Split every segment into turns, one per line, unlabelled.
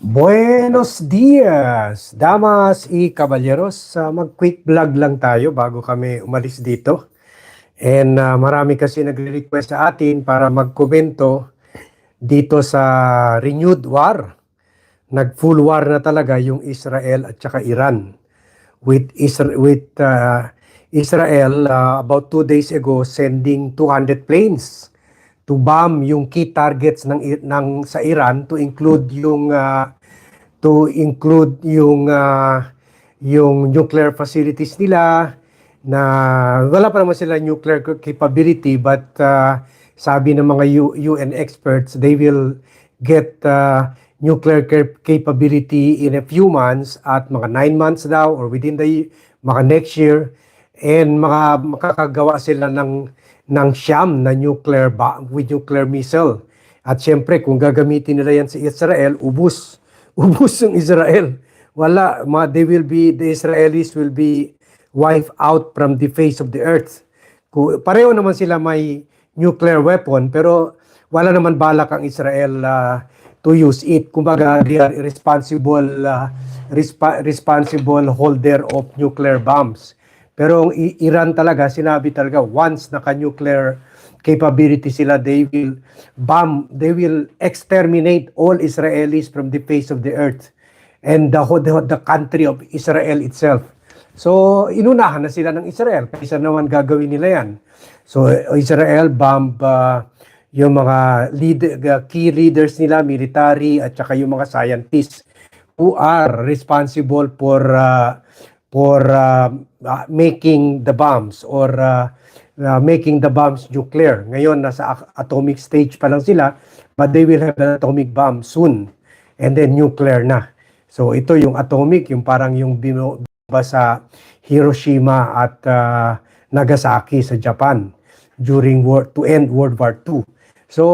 Buenos dias, damas y caballeros. Uh, mag-quick vlog lang tayo bago kami umalis dito. And uh, marami kasi nagre-request sa atin para magkomento dito sa renewed war. Nag-full war na talaga yung Israel at saka Iran. With, Isra- with uh, Israel uh, about two days ago sending 200 planes to bomb yung key targets ng ng sa Iran to include yung uh, to include yung uh, yung nuclear facilities nila na wala pa naman sila nuclear capability but uh, sabi ng mga U- UN experts they will get uh, nuclear cap- capability in a few months at mga 9 months daw or within the mga next year. And mga makakagawa sila ng ng siyam na nuclear ba- with nuclear missile. At syempre, kung gagamitin nila yan sa Israel, ubus. Ubus yung Israel. Wala, ma, they will be, the Israelis will be wiped out from the face of the earth. Ku- Pareho naman sila may nuclear weapon, pero wala naman balak ang Israel uh, to use it. Kumbaga, they are irresponsible, uh, respa- responsible holder of nuclear bombs. Pero ang Iran talaga, sinabi talaga, once naka-nuclear capability sila, they will bomb, they will exterminate all Israelis from the face of the earth and the, the, the country of Israel itself. So, inunahan na sila ng Israel. Kaysa naman gagawin nila yan. So, Israel bomb uh, yung mga lead, uh, key leaders nila, military, at saka yung mga scientists who are responsible for uh, for uh, uh, making the bombs or uh, uh, making the bombs nuclear. Ngayon, nasa atomic stage pa lang sila, but they will have an atomic bomb soon. And then nuclear na. So ito yung atomic, yung parang yung bino ba sa Hiroshima at uh, Nagasaki sa Japan during war to end World War II. So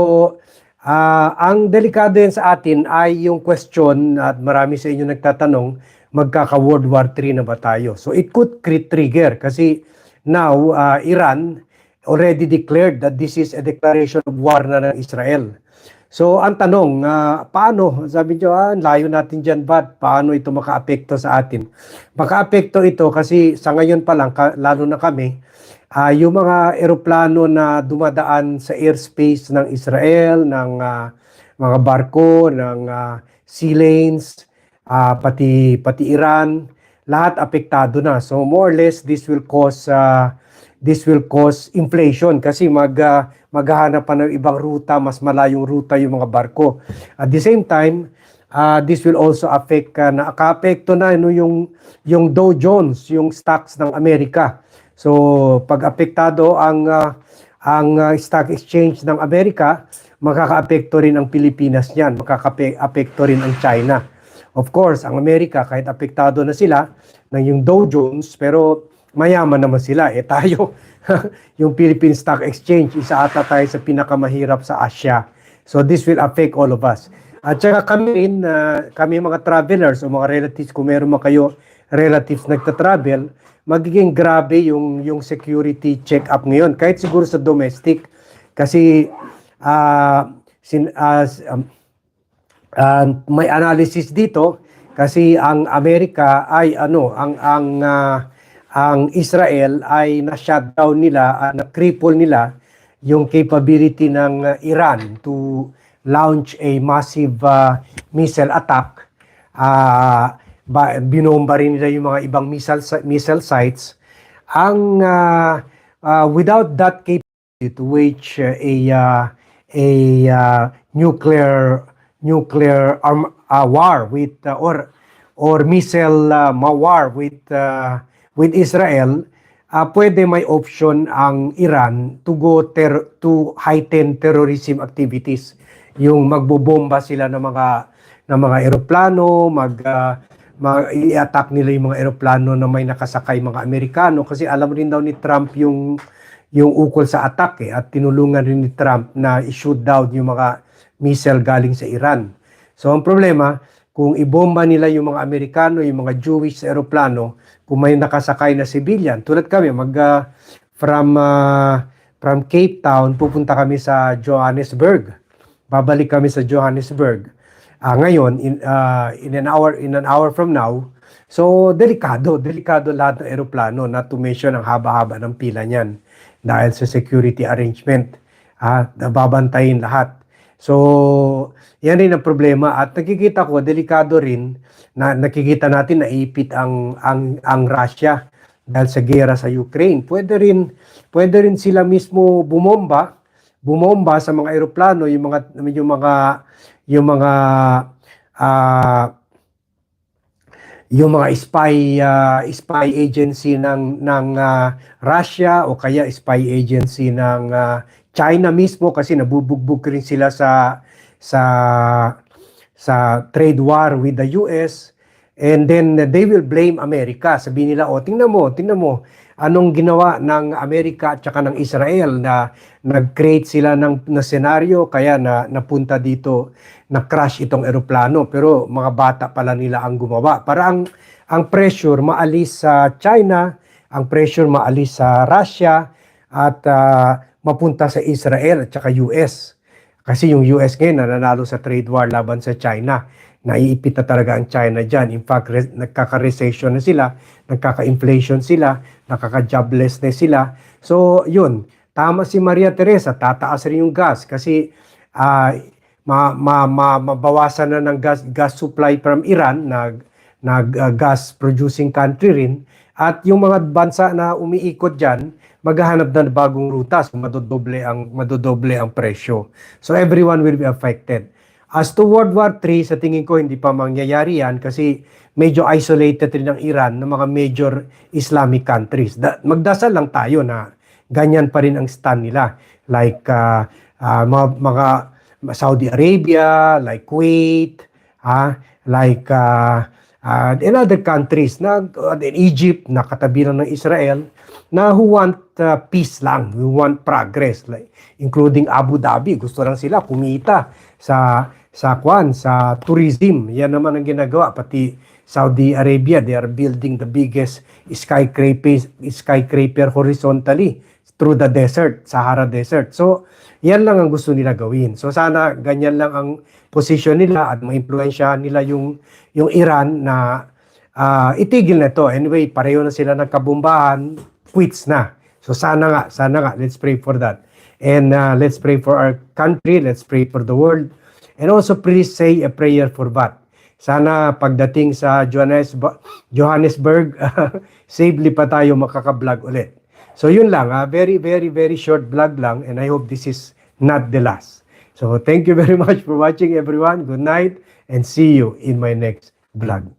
ah, ang delikado yan sa atin ay yung question at marami sa inyo nagtatanong magkaka World War III na ba tayo? So it could trigger kasi now ah, Iran already declared that this is a declaration of war na ng Israel. So ang tanong, ah, paano? Sabi niyo, ah, layo natin dyan, but paano ito makaapekto sa atin? Makaapekto ito kasi sa ngayon pa lang, ka- lalo na kami, ah, yung mga eroplano na dumadaan sa airspace ng Israel, ng ah, mga barko, ng ah, sea lanes, ah, pati, pati Iran, lahat apektado na. So more or less, this will cause ah, this will cause inflation kasi mag ah, maghahanap pa ng ibang ruta, mas malayong ruta yung mga barko. At the same time, ah, this will also affect uh, na akaapekto na no, yung yung Dow Jones, yung stocks ng Amerika. So pag apektado ang ah, ang ah, stock exchange ng Amerika, makakaapekto rin ang Pilipinas niyan, makakaapekto rin ang China. Of course, ang Amerika kahit apektado na sila ng yung Dow Jones, pero mayaman naman sila. Eh tayo, yung Philippine Stock Exchange, isa ata tayo sa pinakamahirap sa Asia. So this will affect all of us. At saka kami rin, ah, kami mga travelers o mga relatives, kung meron man kayo relatives nagta-travel, magiging grabe yung, yung security check-up ngayon. Kahit siguro sa domestic. Kasi ah, sin, as, um, Ah, may analysis dito kasi ang Amerika ay ano ang ang ah, ang Israel ay na-shutdown nila uh, na-cripple nila yung capability ng ah, Iran to launch a massive ah, missile attack. Ah, ba, binomba rin nila yung mga ibang missile si- missile sites. Ang ah, ah, without that capability to wage ah, a ah, a ah, nuclear nuclear arm, uh, war with uh, or or missile uh, war with uh, with Israel uh, pwede may option ang Iran to go ter- to heighten terrorism activities yung magbobomba sila ng mga ng mga eroplano mag uh, i-attack nila yung mga eroplano na may nakasakay mga Amerikano kasi alam rin daw ni Trump yung yung ukol sa attack eh, at tinulungan rin ni Trump na i-shoot down yung mga missile galing sa Iran. So ang problema, kung ibomba nila yung mga Amerikano, yung mga Jewish sa eroplano, kung may nakasakay na civilian, tulad kami, mag ah, from ah, from Cape Town pupunta kami sa Johannesburg. Babalik kami sa Johannesburg. ah, ngayon in ah, in an hour in an hour from now. So delikado, delikado lahat ng eroplano not to mention ang haba-haba ng pila niyan dahil sa security arrangement. Ah, nababantayin lahat. So, yan rin ang problema at nakikita ko delikado rin na nakikita natin na ipit ang ang ang Russia dahil sa gera sa Ukraine. Pwede rin pwede rin sila mismo bumomba, bumomba sa mga eroplano, yung mga yung mga yung mga ah, yung mga spy ah, spy agency ng ng ah, Russia o kaya spy agency ng ah, China mismo kasi nabubugbog rin sila sa sa sa trade war with the US and then they will blame America. Sabihin nila, "O, tingnan mo, tingnan mo anong ginawa ng Amerika at saka ng Israel na nag-create sila ng na senaryo kaya na napunta dito na crash itong eroplano. Pero mga bata pala nila ang gumawa. Para ang ang pressure maalis sa China ang pressure maalis sa Russia at ah, mapunta sa Israel at saka US kasi yung US ngayon nananalo sa trade war laban sa China naiipit na talaga ang China dyan. In fact, re- nagkaka-recession na sila, nagkaka-inflation sila, nakaka-jobless na sila. So, yun. Tama si Maria Teresa, tataas rin yung gas kasi ah, ma, ma, ma, mabawasan na ng gas, gas supply from Iran na nag uh, gas producing country rin at yung mga bansa na umiikot diyan maghahanap na ng bagong ruta so madodoble ang madodoble ang presyo so everyone will be affected as to World War III sa tingin ko hindi pa mangyayari yan kasi medyo isolated rin ang Iran ng mga major Islamic countries. Da- magdasal lang tayo na ganyan pa rin ang stand nila. Like uh, uh, mga, mga Saudi Arabia like Kuwait ah like uh, uh, in other countries na uh, in Egypt na katabi ng Israel na who want uh, peace lang, who want progress like including Abu Dhabi. Gusto lang sila kumita sa sa kwan sa tourism. Yan naman ang ginagawa pati Saudi Arabia they are building the biggest skyscraper skyscraper horizontally through the desert, Sahara Desert. So, yan lang ang gusto nila gawin. So, sana ganyan lang ang position nila at maimpluwensya nila yung, yung Iran na ah, itigil na to. Anyway, pareho na sila nagkabumbahan, quits na. So, sana nga, sana nga, let's pray for that. And ah, let's pray for our country, let's pray for the world. And also, please say a prayer for that. Sana pagdating sa Johannesburg, Johannesburg safely pa tayo makaka-vlog ulit. So yun lang, ah, very, very, very short vlog lang and I hope this is not the last. So thank you very much for watching everyone. Good night and see you in my next vlog.